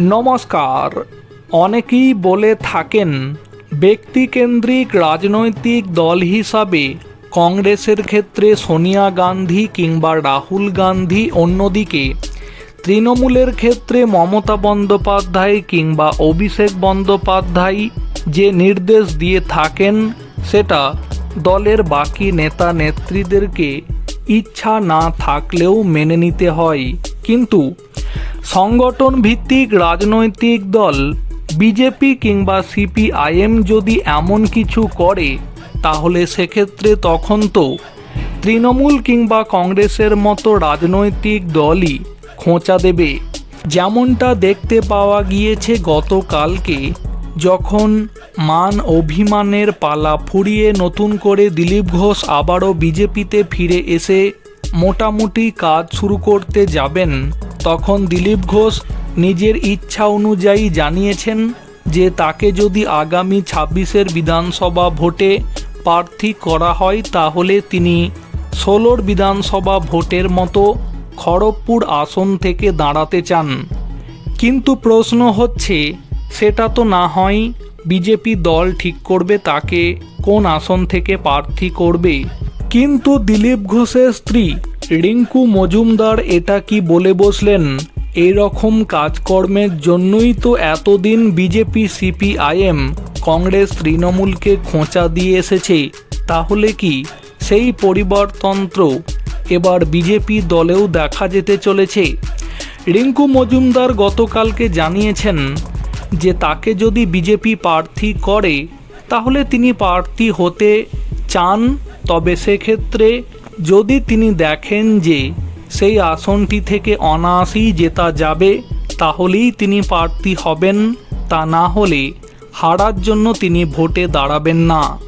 নমস্কার। অনেকেই বলে থাকেন, ব্যক্তিকেন্দ্রিক রাজনৈতিক দল হিসাবে কংগ্রেসের ক্ষেত্রে সোনিয়া গান্ধী কিংবা রাহুল গান্ধী অন্যদিকে। তৃণমূলের ক্ষেত্রে মমতা বন্দ্যোপাধ্যায় কিংবা অভিষেক বন্দ্যোপাধ্যায় যে নির্দেশ দিয়ে থাকেন, সেটা দলের বাকি নেতা নেত্রীদেরকে ইচ্ছা না থাকলেও মেনে নিতে হয়। কিন্তু সংগঠন ভিত্তিক রাজনৈতিক দল, বিজেপি কিংবা সিপিআইএম যদি এমন কিছু করে, তাহলে সেক্ষেত্রে তখন তো তৃণমূল কিংবা কংগ্রেসের মতো রাজনৈতিক দলই খোঁচা দেবে। যেমনটা দেখতে পাওয়া গিয়েছে গতকালকে, যখন মান অভিমানের পালা ফুরিয়ে নতুন করে দিলীপ ঘোষ আবারও বিজেপিতে ফিরে এসে মোটামুটি কাজ শুরু করতে যাবেন তখন দিলীপ ঘোষ নিজের ইচ্ছা অনুযায়ী জানিয়েছেন যে তাকে যদি আগামী ছাব্বিশের বিধানসভা ভোটে প্রার্থী করা হয় তাহলে তিনি ষোলোর বিধানসভা ভোটের মতো খড়গপুর আসন থেকে দাঁড়াতে চান। কিন্তু প্রশ্ন হচ্ছে, সেটা তো না হয় বিজেপি দল ঠিক করবে তাকে কোন আসন থেকে প্রার্থী করবে। কিন্তু দিলীপ ঘোষের স্ত্রী রিঙ্কু মজুমদার এটা কি বলে বসলেন? এই রকম কাজকর্মের জন্যই তো এতদিন বিজেপি, সিপিআইএম, কংগ্রেস তৃণমূলকে খোঁচা দিয়ে এসেছে। তাহলে কি? সেই পরিবারতন্ত্র এবার বিজেপি দলেও দেখা যেতে চলেছে। রিঙ্কু মজুমদার গতকালকে জানিয়েছেন যে তাকে যদি বিজেপি প্রার্থী করে, তাহলে তিনি প্রার্থী হতে চান, তবে সেক্ষেত্রে যদি তিনি দেখেন যে সেই আসনটি থেকে অনায়াসেই জেতা যাবে, তাহলেই তিনি প্রার্থী হবেন, তা না হলে হারার জন্য তিনি ভোটে দাঁড়াবেন না।